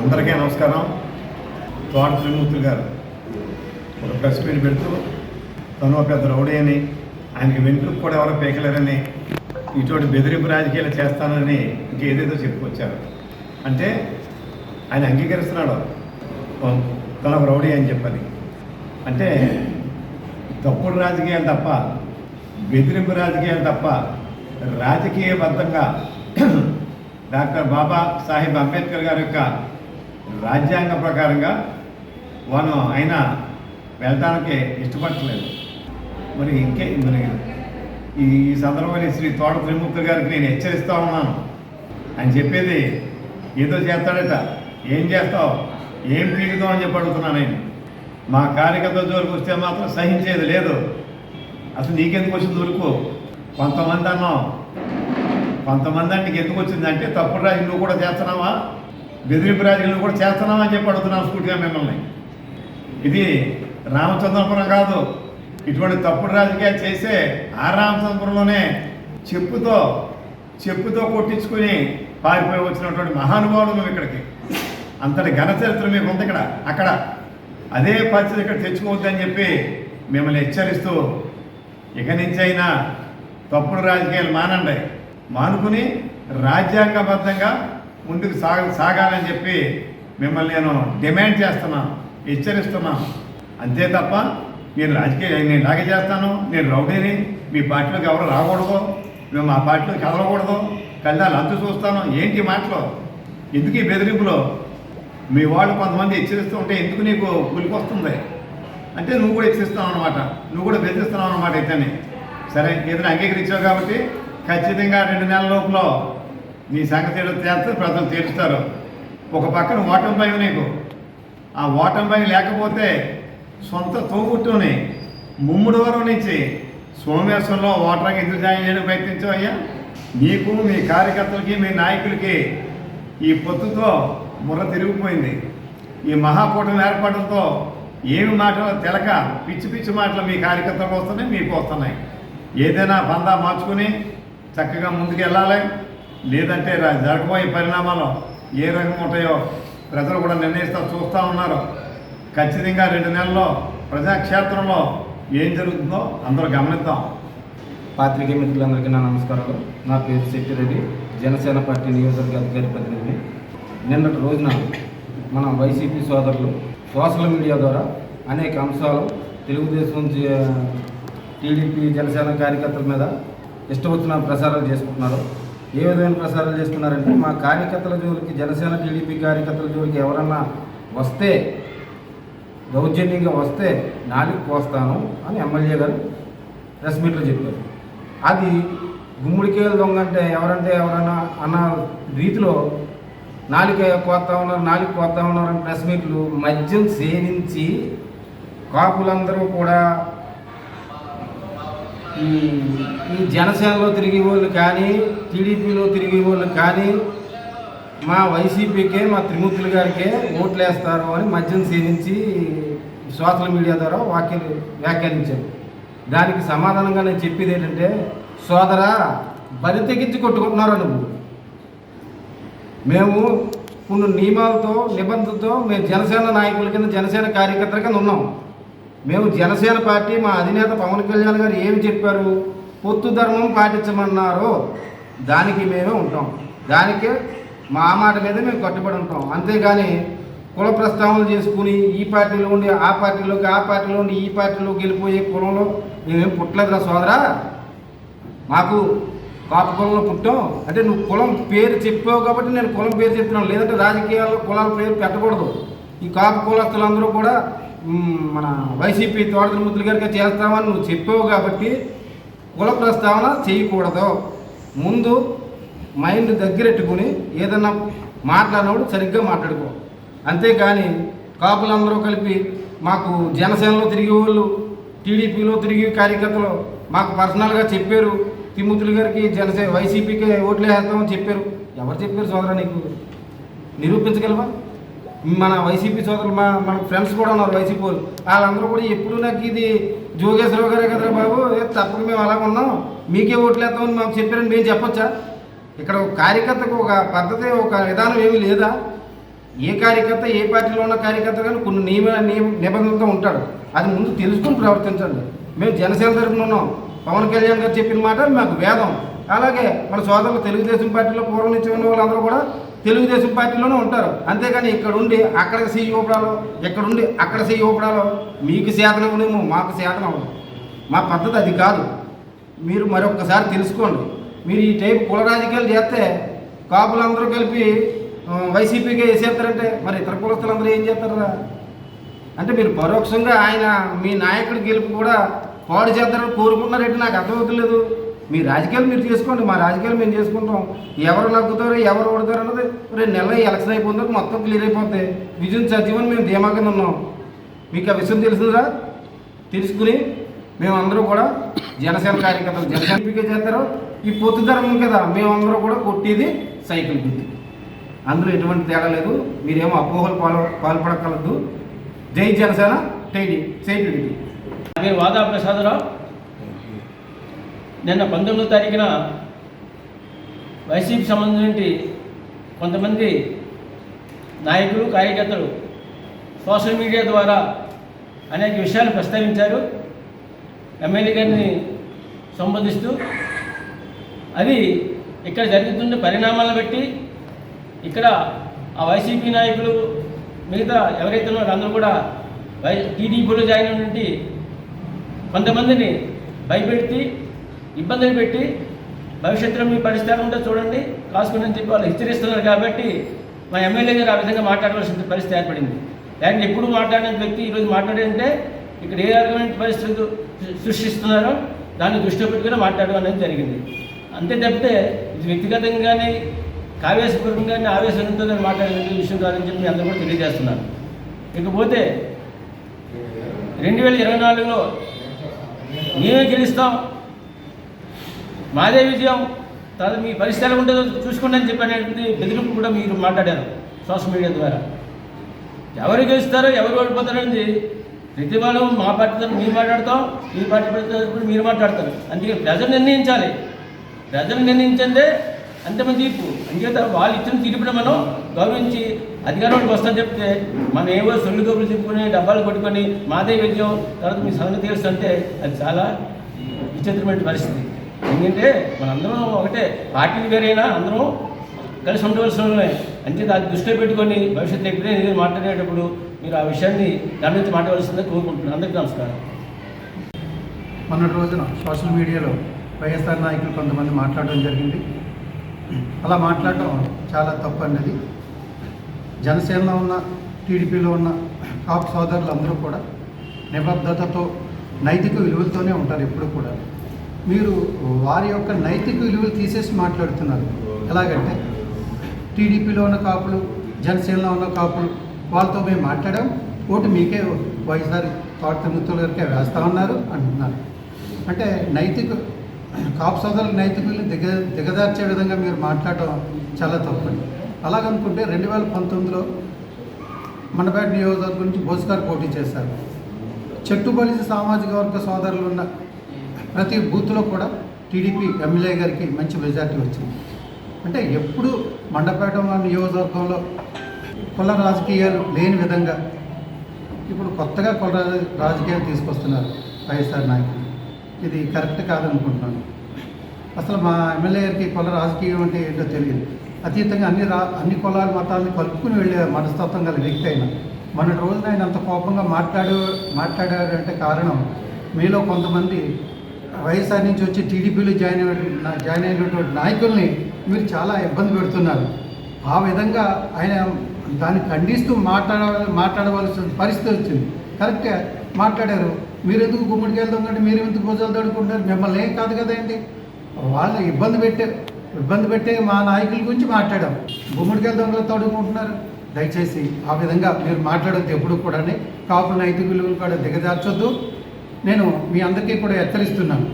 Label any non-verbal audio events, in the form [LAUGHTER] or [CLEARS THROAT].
అందరికీ నమస్కారం. తోట త్రిమూర్తులు గారు. ఒక ప్రెస్ మీట్ పెడుతూ తను ఒక పెద్ద రౌడీ అని ఆయనకి వెంట్రుకు కూడా ఎవరో పేకలేరని ఇటువంటి బెదిరింపు రాజకీయాలు చేస్తానని ఇంకేదేదో చెప్పుకొచ్చారు. అంటే ఆయన అంగీకరిస్తున్నాడు. తన ఒక రౌడీ అని చెప్పని. అంటే తప్పుడు రాజకీయాలు తప్ప బెదిరింపు రాజకీయాలు తప్ప రాజకీయబద్ధంగా [CLEARS THROAT] డాక్టర్ బాబా సాహెబ్ అంబేద్కర్ గారి యొక్క రాజ్యాంగ ప్రకారంగా వాను ఆయన వెళ్ళడానికి ఇష్టపడట్లేదు. మరి ఇంకే మరి ఈ సందర్భంలో శ్రీ తోట త్రిమూర్తి గారికి నేను హెచ్చరిస్తూ ఉన్నాను. ఆయన చెప్పేది ఏదో చేస్తాడట ఏం చేస్తావు ఏం పీకుతావు అని చెప్పి అడుగుతున్నాను నేను. మా కార్యకర్త జోలికి వస్తే మాత్రం సహించేది లేదు. అసలు నీకెందుకు వచ్చింది దొరుకు కొంతమంది అన్నాం కొంతమంది అంటే ఎందుకు వచ్చిందంటే తప్పుడు రాజు నువ్వు కూడా చేస్తున్నావా? బెదిరింపు రాజు కూడా చేస్తున్నామని చెప్పి అడుగుతున్నాను స్ఫూర్తిగా మిమ్మల్ని. ఇది రామచంద్రపురం కాదు. ఇటువంటి తప్పుడు రాజకీయాలు చేసే ఆ రామచంద్రపురంలోనే చెప్పుతో చెప్పుతో కొట్టించుకుని పారిపోయి వచ్చినటువంటి మహానుభావులు మేము ఇక్కడికి. అంతటి ఘన చరిత్ర మీకు ఉంది ఇక్కడ. అక్కడ అదే పరిస్థితి ఇక్కడ తెచ్చుకోవద్దని చెప్పి మిమ్మల్ని హెచ్చరిస్తూ ఇక నుంచైనా అయినా తప్పుడు రాజకీయాలు మానండి. మానుకుని రాజ్యాంగబద్ధంగా ముందుకు సాగ సాగాలని చెప్పి మిమ్మల్ని నేను డిమాండ్ చేస్తున్నాను హెచ్చరిస్తున్నాను అంతే తప్ప నేను రాజకీయ నేను ఇలాగే చేస్తాను నేను రౌడీని మీ పార్టీలోకి ఎవరు రాకూడదు మేము మా పార్టీలోకి కదలకూడదు కళ్ళాలు అంతు చూస్తాను. ఏంటి ఈ మాటలు? ఎందుకు ఈ బెదిరింపులో? మీ వాళ్ళు కొంతమంది హెచ్చరిస్తూ ఉంటే ఎందుకు నీకు వస్తుంది అంటే నువ్వు కూడా హెచ్చరిస్తున్నావు అనమాట నువ్వు కూడా బెదిరిస్తున్నావు అనమాట ఇతన్ని. సరే ఏదైనా అంగీకరించావు కాబట్టి ఖచ్చితంగా రెండు నెలల లోపల నీ సంగతి ఏదో చేస్తే ప్రజలు తీరుస్తారు. ఒక పక్కన ఓటమి భయం నీకు. ఆ ఓటమి భయం లేకపోతే సొంత తోబుట్టుని ముమ్ముడు వరం నుంచి సోమేశ్వరంలో ఓటర్కి ఎందుకు జాయిన్ చేయడం ప్రయత్నించావు అయ్యా? నీకు మీ కార్యకర్తలకి మీ నాయకులకి ఈ పొత్తుతో ముర్ర తిరిగిపోయింది. ఈ మహాకూటమి ఏర్పడంతో ఏమి మాటలు తెలక పిచ్చి పిచ్చి మాటలు మీ కార్యకర్తలకు వస్తున్నాయి మీకు వస్తున్నాయి. ఏదైనా పందా మార్చుకుని చక్కగా ముందుకు వెళ్ళాలి లేదంటే జరగబోయే పరిణామాలు ఏ రకంగా ఉంటాయో ప్రజలు కూడా నిర్ణయిస్తూ చూస్తూ ఉన్నారు. ఖచ్చితంగా రెండు నెలల్లో ప్రజాక్షేత్రంలో ఏం జరుగుతుందో అందరూ గమనిద్దాం. పాత్రికేయ మిత్రులందరికీ నా నమస్కారాలు. నా పేరు శెట్టిరెడ్డి జనసేన పార్టీ నియోజకవర్గ అధికారి ప్రతినిధిని నిన్నటి రోజున మన వైసీపీ సోదరులు సోషల్ మీడియా ద్వారా అనేక అంశాలు తెలుగుదేశం టీడీపీ జనసేన కార్యకర్తల మీద ఇష్టం వచ్చిన ప్రసారాలు చేసుకుంటున్నారు. ఏ విధమైన ప్రసారాలు చేస్తున్నారంటే మా కార్యకర్తల జోలికి జనసేన టీడీపీ కార్యకర్తల జోలికి ఎవరన్నా వస్తే దౌర్జన్యంగా వస్తే నాలుగు కోస్తాను అని ఎమ్మెల్యే గారు ప్రెస్ మీట్లో చెప్పారు. అది గుమ్మడికేలు దొంగ అంటే ఎవరంటే ఎవరన్నా అన్న రీతిలో నాలుక కోస్తా ఉన్నారు నాలుగు కోస్తా ఉన్నారు అని ప్రెస్ మీట్లు మద్యం సేవించి కాపులందరూ కూడా ఈ ఈ జనసేనలో తిరిగే వాళ్ళు కానీ టీడీపీలో తిరిగే వాళ్ళు కానీ మా వైసీపీకే మా త్రిమూర్తులు గారికే ఓట్లు వేస్తారు అని మద్యం సేవించి సోషల్ మీడియా ద్వారా వాక్యాలు వ్యాఖ్యానించారు. దానికి సమాధానంగా నేను చెప్పేది ఏంటంటే సోదరా బరి తెగించి కొట్టుకుంటున్నారు నువ్వు. మేము కొన్ని నియమాలతో నిబంధనతో మేము జనసేన నాయకుల కింద జనసేన కార్యకర్తల కింద ఉన్నాం. మేము జనసేన పార్టీ మా అధినేత పవన్ కళ్యాణ్ గారు ఏమి చెప్పారు? పొత్తు ధర్మం పాటించమన్నారు. దానికి మేమే ఉంటాం. దానికే మా మాట మీద మేము కట్టుబడి ఉంటాం. అంతేగాని కుల ప్రస్తావనలు చేసుకుని ఈ పార్టీలో ఉండి ఆ పార్టీలోకి ఆ పార్టీలో ఉండి ఈ పార్టీలోకి వెళ్ళిపోయే కులంలో మేమేం పుట్టలేదురా సోదరా. మాకు కాపు కులంలో పుట్టాం. అంటే నువ్వు కులం పేరు చెప్పావు కాబట్టి నేను కులం పేరు చెప్తున్నాను లేదంటే రాజకీయాల్లో కులాల పేరు పెట్టకూడదు. ఈ కాపు కులస్తులందరూ కూడా మన వైసీపీ తోటల ముద్దుల గారికి చేస్తామని నువ్వు చెప్పావు కాబట్టి కుల ప్రస్తావన చేయకూడదు. ముందు మైండ్ దగ్గరెట్టుకుని ఏదన్నా మాట్లాడినప్పుడు సరిగ్గా మాట్లాడుకో. అంతేగాని కాపులందరూ కలిపి మాకు జనసేనలో తిరిగే వాళ్ళు టీడీపీలో తిరిగి కార్యకర్తలు మాకు పర్సనల్గా చెప్పారు. తిమ్మతులు గారికి జనసేన వైసీపీకి ఓట్లు వేస్తామని చెప్పారు. ఎవరు చెప్పారు సోదరా నీకు? నిరూపించగలవా? మన వైసీపీ సోదరులు మా మన ఫ్రెండ్స్ కూడా ఉన్నారు వైసీపీ వాళ్ళు. వాళ్ళందరూ కూడా ఎప్పుడు నాకు ఇది జోగేశ్వరరావు గారే కదరా బాబు? తప్పక మేము అలాగ ఉన్నాం. మీకే ఓట్లు వేస్తామని మాకు చెప్పారని మేము చెప్పొచ్చా? ఇక్కడ ఒక కార్యకర్తకు ఒక పద్ధతి ఒక విధానం ఏమీ లేదా? ఏ కార్యకర్త ఏ పార్టీలో ఉన్న కార్యకర్త కానీ కొన్ని నియమ నియమ నిబంధనలతో ఉంటాడు. అది ముందు తెలుసుకుని ప్రవర్తించండి. మేము జనసేన తరఫున ఉన్నాం. పవన్ కళ్యాణ్ గారు చెప్పిన మాట మాకు వేదం. అలాగే మన సోదరులు తెలుగుదేశం పార్టీలో పూర్వం నుంచి ఉన్న వాళ్ళందరూ కూడా తెలుగుదేశం పార్టీలోనే ఉంటారు. అంతేగాని ఇక్కడ ఉండి అక్కడికి సీ ఇవ్వడాలో ఎక్కడుండి అక్కడ సీ ఇవ్వడాలో మీకు శాతనవునేమో మాకు శాతనవ్వదు మా పద్ధతి అది కాదు. మీరు మరొకసారి తెలుసుకోండి. మీరు ఈ టైపు కుల రాజకీయాలు చేస్తే కాపులందరూ కలిపి వైసీపీకి వేసేస్తారంటే మరి ఇతర కులస్తులందరూ ఏం చేస్తారా అంటే మీరు పరోక్షంగా ఆయన మీ నాయకుడి గెలుపు కూడా పాడు చేద్దారని కోరుకున్నారంటే నాకు అర్థమవుతలేదు. మీ రాజకీయాలు మీరు చేసుకోండి మా రాజకీయాలు మేము చేసుకుంటాం. ఎవరు నగ్గుతారో ఎవరు ఓడతారు అన్నది రెండు నెలలు ఎలక్షన్ అయిపోతుంది మొత్తం క్లియర్ అయిపోతాయి విజయం సత్యమని మేము ధీమాగా ఉన్నాం. మీకు ఆ విషయం తెలుసురా తెలుసుకుని మేమందరూ కూడా జనసేన కార్యకర్తలు జనసేన చేస్తారు. ఈ పొత్తు ధర్మం కదా మేమందరూ కూడా కొట్టేది సైకిల్ గుర్తు. అందులో ఎటువంటి తేడా లేదు. మీరేమో అపోహలు పాల్ పాల్పడగలదు జై జనసేన టైడి సైకిల్ నా వాదా ప్రసాదరావు నిన్న పంతొమ్మిదో తారీఖున వైసీపీ సంబంధించి కొంతమంది నాయకులు కార్యకర్తలు సోషల్ మీడియా ద్వారా అనేక విషయాలు ప్రస్తావించారు. ఎమ్మెల్యే గారిని సంబోధిస్తూ అది ఇక్కడ జరుగుతున్న పరిణామాలను బట్టి ఇక్కడ ఆ వైసీపీ నాయకులు మిగతా ఎవరైతే ఉన్నారో అందరూ కూడా వై టీడీపీలో జాయిన్ అయినటువంటి కొంతమందిని భయపెట్టి ఇబ్బందులు పెట్టి భవిష్యత్తులో మీ పరిస్థితి ఉంటే చూడండి. కాసుకుని చెప్పి వాళ్ళు హెచ్చరిస్తున్నారు కాబట్టి మా ఎమ్మెల్యే గారు ఆ విధంగా మాట్లాడవలసిన పరిస్థితి ఏర్పడింది. లేకపోతే ఎప్పుడు మాట్లాడిన వ్యక్తి ఈరోజు మాట్లాడంటే ఇక్కడ ఏ రకమైన పరిస్థితులు సృష్టిస్తున్నారో దాన్ని దృష్టిలో పెట్టుకుని మాట్లాడడం అనేది జరిగింది. అంతే తప్పితే ఇది వ్యక్తిగతంగానే కావేశపూర్వకంగానే ఆవేశంతో మాట్లాడే విషయం కాదని చెప్పి అందరూ కూడా తెలియజేస్తున్నారు. ఇకపోతే రెండు వేల ఇరవై నాలుగులో మేమే గెలుస్తాం. మాదే విజయం. తర్వాత మీ పరిస్థితి ఎలా ఉంటుందో చూసుకోండి అని చెప్పి బెదిరింపు కూడా మీరు మాట్లాడారు సోషల్ మీడియా ద్వారా. ఎవరు గెలుస్తారో ఎవరు ఓడిపోతారో ప్రతి వాళ్ళు మా పార్టీ మీరు మాట్లాడతాం మీ పార్టీ మీరు మాట్లాడతారు. అందుకే ప్రజలు నిర్ణయించాలి. ప్రజలు నిర్ణయించిందే అంతమంది తీర్పు. అంచేత వాళ్ళు ఇచ్చిన తీర్పుని మనం గౌరవించి అధికారంలోకి వస్తాను చెప్తే మనం ఏవో సొల్లు గోపులు చెప్పుకొని డబ్బాలు కొట్టుకొని మాదే విజయం. తర్వాత మీ సంగతి తెలుసు అంటే అది చాలా విచిత్రమైన పరిస్థితి. ఎందుకంటే మనందరం ఒకటే పార్టీలు వేరైనా అందరం కలిసి ఉండవలసిన వాళ్ళమే. అంతే దాన్ని దృష్టిలో పెట్టుకొని భవిష్యత్తు ఎప్పుడైనా నేను మాట్లాడేటప్పుడు మీరు ఆ విషయాన్ని గమనించి మాట్లాడవలసిందే కోరుకుంటున్నాను. అందరికీ నమస్కారం. మొన్నటి రోజున సోషల్ మీడియాలో వైఎస్ఆర్ నాయకులు కొంతమంది మాట్లాడడం జరిగింది. అలా మాట్లాడటం చాలా తప్పు అన్నది. జనసేనలో ఉన్న టీడీపీలో ఉన్న కాపు సోదరులు అందరూ కూడా నిబద్ధతతో నైతిక విలువలతోనే ఉంటారు ఎప్పుడు కూడా. మీరు వారి యొక్క నైతిక విలువలు తీసేసి మాట్లాడుతున్నారు. ఎలాగంటే టీడీపీలో ఉన్న కాపులు జనసేనలో ఉన్న కాపులు వాళ్ళతో మేము మాట్లాడాం. ఓటు మీకే వైఎస్ఆర్ తోట గారికే వేస్తా ఉన్నారు అంటున్నారు. అంటే నైతిక కాపు సోదరుల నైతిక విలువలు దిగ దిగదార్చే విధంగా మీరు మాట్లాడటం చాలా తప్పండి అలాగనుకుంటే రెండు వేల పంతొమ్మిదిలో మండపేట నియోజకవర్గం నుంచి బోస్గారు పోటీ చేశారు. చెట్టుబలిసి సామాజిక వర్గ సోదరులు ఉన్న ప్రతి బూత్లో కూడా టీడీపీ ఎమ్మెల్యే గారికి మంచి మెజార్టీ వచ్చింది. అంటే ఎప్పుడు మండపేట నియోజకవర్గంలో కుల రాజకీయాలు లేని విధంగా ఇప్పుడు కొత్తగా కుల రాజ- రాజకీయాలు తీసుకొస్తున్నారు వైఎస్ఆర్ నాయకులు. ఇది కరెక్ట్ కాదనుకుంటున్నాను. అసలు మా ఎమ్మెల్యే గారికి కుల రాజకీయం అంటే ఏంటో తెలియదు. అతీతంగా అన్ని రా అన్ని కులాల మతాలను కలుపుకుని వెళ్ళే మనస్తత్వం గల వ్యక్తి అయినా మొన్నటి రోజున ఆయన అంత కోపంగా మాట్లాడు మాట్లాడారంటే కారణం మీలో కొంతమంది వైఎస్ఆర్ నుంచి వచ్చి టీడీపీలో జాయిన్ అయిన జాయిన్ అయినటువంటి నాయకుల్ని మీరు చాలా ఇబ్బంది పెడుతున్నారు. ఆ విధంగా ఆయన దాన్ని ఖండిస్తూ మాట్లాడ మాట్లాడవలసిన పరిస్థితి వచ్చింది. కరెక్ట్గా మాట్లాడారు. మీరు ఎందుకు గుమ్మడికి వెళ్తుందంటే మీరు ఎందుకు భుజాలు తడుకుంటారు మిమ్మల్ని ఏం కాదు కదండి వాళ్ళు ఇబ్బంది పెట్టే ఇబ్బంది పెట్టే మా నాయకుల గురించి మాట్లాడాం. గుమ్మడికాయల దొంగలు తడుకుంటున్నారు దయచేసి ఆ విధంగా మీరు మాట్లాడద్దు ఎప్పుడు కూడా కాపు నైతిక విలువలు కూడా దిగజార్చొద్దు. నేను మీ అందరికీ కూడా హెచ్చరిస్తున్నాను.